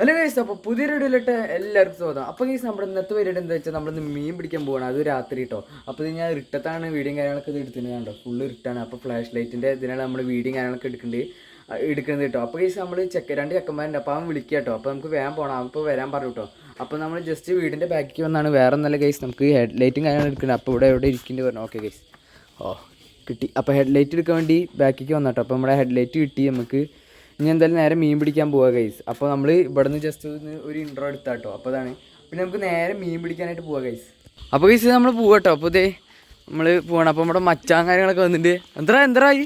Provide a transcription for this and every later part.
അല്ല കേസ് അപ്പൊ പുതിയ വീഡിയോയിലിട്ട് എല്ലാവർക്കും സ്വാഗതം. അപ്പോൾ കേസ് നമ്മുടെ ഇന്നത്തെ പരിപാടി എന്താ വെച്ചാൽ നമ്മളിന്ന് മീൻ പിടിക്കാൻ പോകണം അത് രാത്രി കേട്ടോ അപ്പോൾ ഇത് ഞാൻ ഇട്ടത്താണ് വീഡിയോ കാര്യങ്ങളൊക്കെ ഇത് എടുത്തിട്ട് കണ്ടോ? ഫുള്ള് ഇട്ടാണ് അപ്പോൾ ഫ്ലാഷ് ലൈറ്റിന്റെ ഇതിനാണ് നമ്മൾ വീഡിയോ കാര്യങ്ങളൊക്കെ എടുക്കേണ്ടത് എടുക്കുന്നത് കേട്ടോ അപ്പൊ കേസ് നമ്മൾ ചെക്ക രണ്ട് ചെക്കന്മാരുണ്ട്. അപ്പൊ അവൻ വിളിക്കുക കേട്ടോ അപ്പൊ നമുക്ക് വേഗം പോകണം അപ്പോൾ വരാൻ പറഞ്ഞു കേട്ടോ അപ്പോൾ നമ്മൾ ജസ്റ്റ് വീടിന്റെ ബാക്കിൽ വന്നാണ്. വേറെ നല്ല കേസ് നമുക്ക് ഹെഡ് ലൈറ്റും കാര്യങ്ങളും എടുക്കുന്നത് അപ്പോൾ ഇവിടെ എവിടെ ഇരിക്കേണ്ടി പറഞ്ഞു. ഓക്കെ കേസ് ഓ കിട്ടി. അപ്പോൾ ഹെഡ് ലൈറ്റ് എടുക്കാൻ വേണ്ടി ബാക്കിലേക്ക് കേട്ടോ അപ്പോൾ നമ്മുടെ ഹെഡ് ലൈറ്റ് കിട്ടി. നമുക്ക് ഇനി എന്തായാലും നേരെ മീൻ പിടിക്കാൻ പോവുക ഗൈസ് അപ്പോൾ നമ്മൾ ഇവിടെ നിന്ന് ജസ്റ്റ് ഒന്ന് ഒരു ഇൻട്രോ എടുത്താട്ടോ. അപ്പോൾ അതാണ്. പിന്നെ നമുക്ക് നേരെ മീൻ പിടിക്കാനായിട്ട് പോവുക ഗൈസ് അപ്പോൾ ഗൈസ് നമ്മൾ പോവാട്ടോ. അപ്പോൾ ഇതേ നമ്മൾ പോകണം അപ്പോൾ നമ്മുടെ മച്ചാൻ കാര്യങ്ങളൊക്കെ വന്നിട്ടുണ്ട് എന്താ? എന്താ ഈ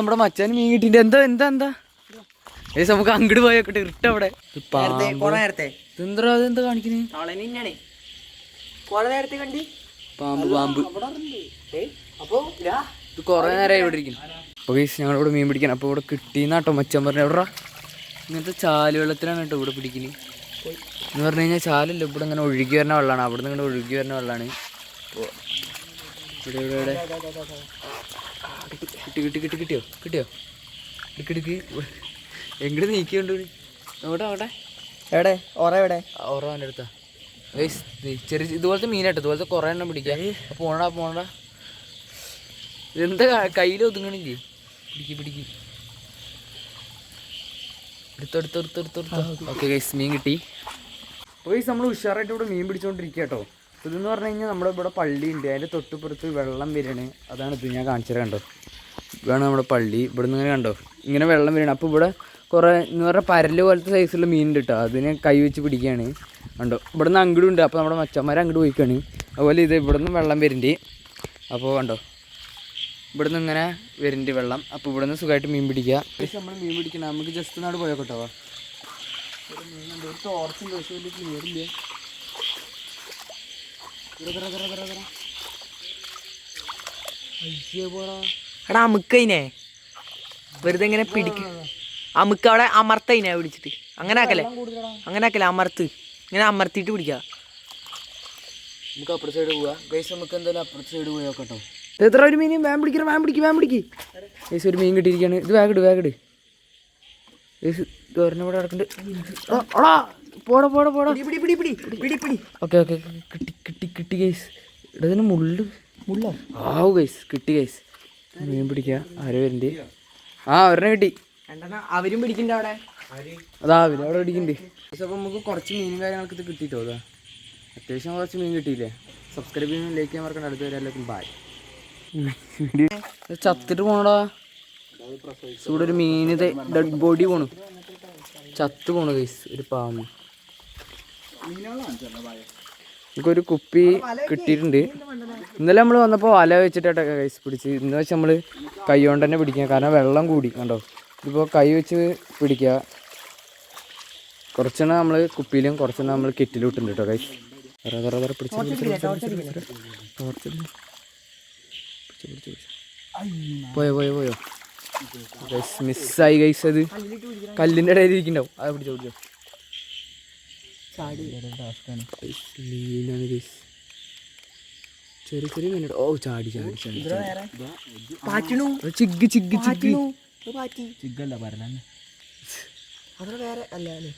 നമ്മുടെ മച്ചാൻ മീൻ കിട്ടിട്ട് എന്താ എന്താ എന്താ? ഗൈസ് നമുക്ക് അങ്ങോട്ട് പോയോട്ടെ ഇട്ട അവിടെ. തന്നെയാണ് കൊറേ നേരത്തെ കണ്ടി. പാമ്പ് പാമ്പ്. ഇതാ കുറേ നേരമായി ഇവിടെ ഇരിക്കുന്നു. അപ്പോൾ ഗൈസ് ഞങ്ങളിവിടെ മീൻ പിടിക്കണം അപ്പോൾ ഇവിടെ കിട്ടിയെന്നാട്ടോ മച്ചം പറഞ്ഞു. എവിടാ? ഇങ്ങനത്തെ ചാൽ വെള്ളത്തിലാണ് കേട്ടോ ഇവിടെ പിടിക്കുന്നത് എന്ന് പറഞ്ഞു കഴിഞ്ഞാൽ ചാലല്ല ഇവിടെ ഇങ്ങനെ ഒഴുകി വരുന്ന വെള്ളമാണ് അവിടെ നിന്ന് ഇങ്ങനെ ഒഴുകി വരുന്ന വെള്ളമാണ് അപ്പോൾ ഇവിടെ ഇവിടെ ഇവിടെ. കിട്ടി കിട്ടി കിട്ടി കിട്ടിയോ? കിട്ടിയോ? ഇടുക്കിടുക്ക് എങ്ങോട്ട് നീക്കിയുണ്ട് അവിടെ അവിടെ എവിടെ? ഓറ എവിടെ? ഓർമ്മ അടുത്താ. ഗൈസ് ചെറിയ ഇതുപോലത്തെ മീനായിട്ട് ഇതുപോലത്തെ കുറേ എണ്ണം പിടിക്കാം പോണടാ പോണടാ. ഇതെന്താ കയ്യിൽ ഒതുങ്ങണില്ലേ? പിടിക്ക് പിടിക്ക്. ഓക്കെ. ഗൈസ് മീൻ കിട്ടി. ഗൈസ് നമ്മൾ ഉഷാറായിട്ട് ഇവിടെ മീൻ പിടിച്ചോണ്ടിരിക്കുക കേട്ടോ ഇതെന്ന് പറഞ്ഞു കഴിഞ്ഞാൽ നമ്മുടെ ഇവിടെ പള്ളി ഉണ്ട്. അതിന്റെ തൊട്ടുപുറത്ത് വെള്ളം വരണേ അതാണ് ഇത് ഞാൻ കാണിച്ചത് കണ്ടോ? ഇതാണ് നമ്മുടെ പള്ളി. ഇവിടെ നിന്ന് ഇങ്ങനെ കണ്ടോ? ഇങ്ങനെ വെള്ളം വരണം അപ്പോൾ ഇവിടെ കുറേ എന്ന് പറഞ്ഞാൽ പരൽ പോലത്തെ സൈസുള്ള മീൻ ഉണ്ട് കേട്ടോ അതിനെ കൈ വെച്ച് പിടിക്കുകയാണ് കണ്ടോ? ഇവിടെ നിന്ന് അങ്ങോട്ടും ഉണ്ട്. അപ്പോൾ നമ്മുടെ മച്ചന്മാർ അങ്ങോട്ട് പോയിക്കാണ്. അതുപോലെ ഇത് ഇവിടെ നിന്ന് വെള്ളം വരുന്നുണ്ട് അപ്പോൾ കണ്ടോ? ഇവിടെ നിന്ന് ഇങ്ങനെ വരുന്നുണ്ട് വെള്ളം. അപ്പോൾ ഇവിടെ നിന്ന് സുഖമായിട്ട് മീൻ പിടിക്കുക നമ്മൾ മീൻ പിടിക്കണം നമുക്ക് ജസ്റ്റ് നാട് പോയോട്ടോ ടോർച്ചും പക്ഷേ വലിയ ക്ലിയർ ഇല്ല. എടാ വെറുതെ ഇങ്ങനെ പിടിക്കും അമുക്ക് അവിടെ അമർത്തയിനെ പിടിച്ചിട്ട് അങ്ങനെ ആക്കല്ലേ? അങ്ങനെ ആക്കല്ലേ അമർത്ത്. ഇങ്ങനെ അമർത്തിട്ട് പിടിക്കുക നമുക്ക് അപ്പുറത്തെ സൈഡ് പോവാ. ഗൈസ് നമുക്ക് എന്തായാലും അപ്പുറത്തെ സൈഡ് പോയി നോക്കട്ടോ. എത്ര ഒരു മീൻ വേം പിടിക്കണം വേം പിടിക്കും വേം പിടിക്ക്. ഗൈസ് ഒരു മീൻ കിട്ടിയിരിക്കുകയാണ് ഇത് വേഗിട് വേഗിട് ഗൈസ് ഇവിടെ കിടക്കുന്നുണ്ട്. പോടാ പോടാ പോടാ. പിടി പിടി പിടി പിടി പിടി ഓക്കെ ഓക്കെ കിട്ടി കിട്ടി കിട്ടി ഗൈസ്. ഇടതിന് മുള്ളു. മുള്ളോ? ആവു ഗൈസ് കിട്ടി ഗൈസ്. മീൻ പിടിക്കുക ആരോ വരുന്നുണ്ട് ആ ഒരെണ്ണം കിട്ടി. രണ്ടെണ്ണം അവരും പിടിക്കണ്ട അവിടെ? അതാ അവർ അവിടെ പിടിക്കണ്ടേ. അപ്പോൾ നമുക്ക് കുറച്ച് മീനും കാര്യങ്ങളൊക്കെ ഇത് കിട്ടിയിട്ടോ അതാ. അത്യാവശ്യം കുറച്ച് മീൻ കിട്ടിയില്ലേ? സബ്സ്ക്രൈബ് ചെയ്യാൻ ലൈക്ക് ചെയ്യാൻ മറക്കണ്ട. അടുത്ത വരെ എല്ലാവർക്കും ബായ് ചത്തിട്ട് പോണടാ. ഇവിടെ ഒരു മീൻ ഡെഡ് ബോഡി പോണു. ചത്ത് പോണു ഗൈസ് ഒരു പാമ്പ് നമുക്കൊരു കുപ്പി കിട്ടിയിട്ടുണ്ട്. ഇന്നലെ നമ്മൾ വന്നപ്പോൾ വല വെച്ചിട്ടാണ് കൈസ് പിടിച്ച്. ഇന്ന് വെച്ച് നമ്മൾ കൈ കൊണ്ട് തന്നെ പിടിക്കുക കാരണം വെള്ളം കൂടി കണ്ടോ? ഇപ്പോൾ കൈ വെച്ച് പിടിക്കുക. കുറച്ചെണ്ണം നമ്മൾ കുപ്പിയിലും കുറച്ചെണ്ണം നമ്മൾ കിറ്റിലും ഇട്ടുണ്ട് കേട്ടോ കൈ വേറെ വേറെ വേറെ പിടിച്ച് പോയോ പോയോ പോയോ? ഗൈസ് മിസ്സായി ഗൈസ് അത്. കല്ലിന്റെ ഇടയിൽ ഇരിക്കണ്ടാവും അത് പിടിച്ചോ പിടിച്ചോ. മീനാണ് ഗൈസ് ചെറിയ ചെറിയ മീനുണ്ട്. ഓ ചാടി ചാടി ചാടി ചിഗ് ചിഗ് ചിഗ് പാറ്റി ചിക്കല്ല വേറെ അല്ല അല്ലേ?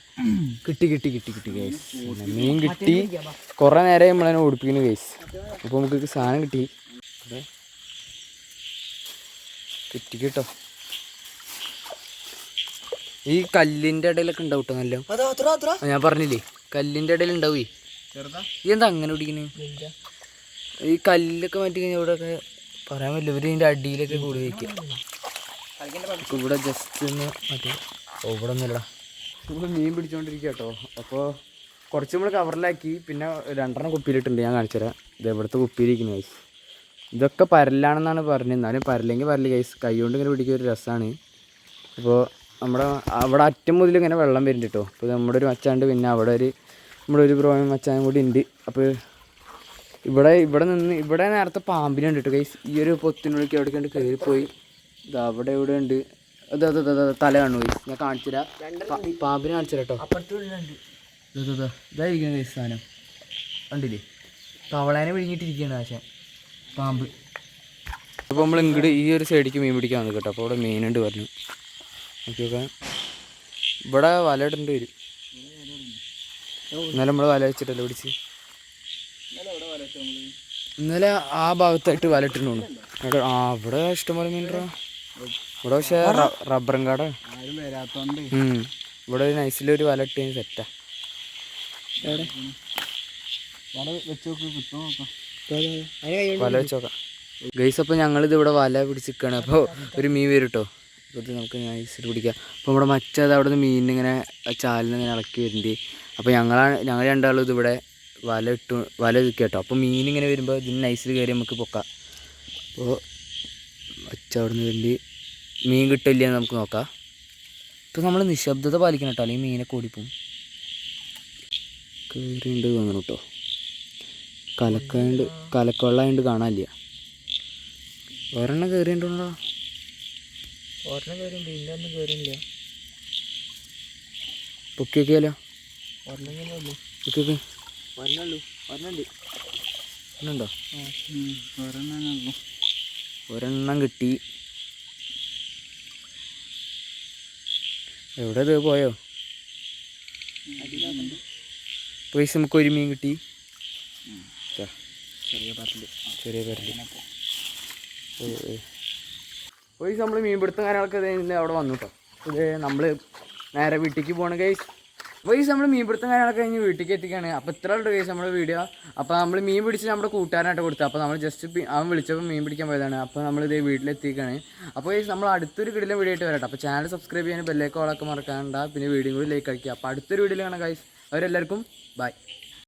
കിട്ടി കിട്ടി കിട്ടി കിട്ടി ഗൈസ് മീൻ കിട്ടി. കുറേ നേരം നമ്മളതിനെ ഓടിപ്പിക്കുന്നു ഗൈസ് അപ്പോൾ നമുക്ക് സാധനം കിട്ടി. അതെ. കിട്ടി കേട്ടോ. ഈ കല്ലിന്റെ ഇടയിലൊക്കെ ഉണ്ടാവും കേട്ടോ നല്ല ഞാൻ പറഞ്ഞില്ലേ കല്ലിന്റെ ഇടയിൽ ഉണ്ടാവേ? ചെറുതാ? ഈ എന്താ അങ്ങനെ പിടിക്കുന്നത് ഈ കല്ലൊക്കെ മാറ്റി കഴിഞ്ഞാൽ ഇവിടെയൊക്കെ പറയാൻ പറ്റില്ല. ഇവർ ഇതിന്റെ അടിയിലൊക്കെ കൂടി വയ്ക്കുക ഇവിടെ ജസ്റ്റ് ഒന്ന് മറ്റേ ഓ ഇവിടെ ഒന്നുമില്ല നമ്മൾ മീൻ പിടിച്ചുകൊണ്ടിരിക്കുക കേട്ടോ അപ്പോൾ കുറച്ച് നമ്മൾ കവറിലാക്കി പിന്നെ രണ്ടെണ്ണം കുപ്പിയിലിട്ടുണ്ട്. ഞാൻ കാണിച്ചു തരാം. ഇത് ഇവിടുത്തെ കുപ്പിയിലിരിക്കുന്ന ഗൈസ് ഇതൊക്കെ പരലാണെന്നാണ് പറഞ്ഞത്. എന്നാലും പരലെങ്കിൽ പരൽ ഗൈസ് കൈ കൊണ്ട് ഇങ്ങനെ പിടിക്കുക ഒരു രസമാണ് അപ്പോൾ നമ്മുടെ അവിടെ അറ്റം മുതൽ ഇങ്ങനെ വെള്ളം വരുന്നുണ്ട് കേട്ടോ അപ്പോൾ നമ്മുടെ ഒരു മച്ചാണ്ട് പിന്നെ അവിടെ ഒരു നമ്മുടെ ഒരു ബ്രോയും മച്ചാനും കൂടി ഉണ്ട്. അപ്പോൾ ഇവിടെ ഇവിടെ നിന്ന് ഇവിടെ നേരത്തെ പാമ്പിനുണ്ട് കേട്ടോ ഗൈസ് ഈ ഒരു പൊത്തിനുള്ളിലേക്ക് എവിടെ കണ്ട് കയറിപ്പോയി ഇത് അവിടെ ഇവിടെ ഉണ്ട്. അത് അത് അത് അത് തല കാണു ഞാൻ കാണിച്ചില്ല തരാം കാണിച്ചില്ല പാമ്പിനെ കാണിച്ചു കേട്ടോ. ഇതായിരിക്കും സാധനം. കണ്ടില്ലേ? തവളേനെ വിഴുങ്ങിയിട്ടിരിക്കുകയാണ് ആശാൻ പാമ്പ്. അപ്പോൾ നമ്മൾ ഇങ്ങോട്ട് ഈ ഒരു സൈഡിലേക്ക് മീൻ പിടിക്കാൻ വന്നു കേട്ടോ. അപ്പോൾ അവിടെ മീനുണ്ട് പറഞ്ഞു. നോക്കി നോക്കാം. ഇവിടെ വല ഇടേണ്ടി വരും. ഇന്നലെ നമ്മൾ വല വെച്ചിട്ടല്ലേ പിടിച്ച്? ഇന്നലെ ആ ഭാഗത്തായിട്ട് വല ഇട്ടിട്ടുണ്ട് അവിടെ ആ ഇവിടെ ഇഷ്ടംപോലെ മീനുണ്ടോ ഇവിടെ പക്ഷേ റബ്ബറും കാട. ആരും വരാത്തോണ്ട്. ഉം. ഇവിടെ ഒരു നൈസിലൊരു വല ഇട്ട് സെറ്റാ വല വെച്ച് നോക്ക് കിട്ടുമോ നോക്കാം. വല വെച്ച് നോക്കാം. ഗൈസ് അപ്പോൾ ഞങ്ങളിത് ഇവിടെ വല പിടിച്ചിരിക്കുകയാണ് അപ്പോൾ ഒരു മീൻ വരും കേട്ടോ ഇത് നമുക്ക് നൈസിൽ പിടിക്കാം. അപ്പോൾ നമ്മുടെ മറ്റേത് അവിടെ നിന്ന് മീനിങ്ങനെ ചാലിന് ഇങ്ങനെ ഇളക്കി വരുന്നുണ്ട് അപ്പോൾ ഞങ്ങളാണ് ഞങ്ങൾ രണ്ടാളും ഇതിവിടെ വല ഇട്ടു വല ഇരിക്കുക കേട്ടോ അപ്പോൾ മീനിങ്ങനെ വരുമ്പോൾ ഇതിന് നൈസിൽ കയറി നമുക്ക് പൊക്കാം. അപ്പോൾ അച്ഛ അവിടെ നിന്ന് വേണ്ടി മീൻ കിട്ടില്ല എന്ന് നമുക്ക് നോക്കാം. ഇപ്പോൾ നമ്മൾ നിശബ്ദത പാലിക്കണം കേട്ടോ. അല്ലെങ്കിൽ മീനൊക്കെ ഓടിപ്പോവും കയറിയുണ്ട് തോന്നണം കേട്ടോ കലക്കണ്ട് കലക്കവെള്ളമായിട്ട് കാണാനില്ല. ഒരെണ്ണം കയറിയിട്ടുണ്ടോ ഒരെണ്ണം കയറിയുണ്ട് ഇല്ല ഒന്നും കയറിയില്ല പൊക്കിയൊക്കെയല്ലോ ഒരെണ്ണുള്ളൂ. ഒരെണ്ണുണ്ട്. ഒരെണ്ണം കിട്ടി. എവിടെ ഇത് പോയോ? പൈസ നമുക്ക് ഒരു മീൻ കിട്ടി. ചെറിയ പരൽ ചെറിയ പൈസ നമ്മൾ മീൻ പിടുത്തം കാര്യങ്ങളൊക്കെ അവിടെ വന്നു കേട്ടോ ഇത് നമ്മൾ നേരെ വീട്ടിലേക്ക് പോകണം കൈസ് വൈസ് നമ്മൾ മീൻ പിടുത്തം കാര്യങ്ങളൊക്കെ കഴിഞ്ഞ് വീട്ടിലേക്ക് എത്തിക്കുകയാണ് അപ്പോൾ ഇത്ര ഉള്ളൂ കേസ് നമ്മുടെ വീഡിയോ അപ്പോൾ നമ്മൾ മീൻ പിടിച്ച് നമ്മുടെ കൂട്ടുകാരനായിട്ട് കൊടുത്തു. അപ്പോൾ നമ്മൾ ജസ്റ്റ് അവൻ വിളിച്ചപ്പോൾ മീൻ പിടിക്കാൻ പോയതാണ്. അപ്പോൾ നമ്മൾ ഇതേ വീട്ടിലെത്തിക്കുകയാണ് അപ്പോൾ ഗൈസ് നമ്മൾ അടുത്തൊരു കിടിലം വീഡിയോ ആയിട്ട് വരട്ടെ. അപ്പോൾ ചാനൽ സബ്സ്ക്രൈബ് ചെയ്യാൻ ബെല്ലേക്ക് ഓളൊക്കെ മറക്കാണ്ട. പിന്നെ വീഡിയോ കൂടി ലൈക്ക് അടിക്കുക. അപ്പോൾ അടുത്തൊരു വീഡിയോ കാണാം ഗൈസ് അവരെല്ലാവർക്കും ബൈ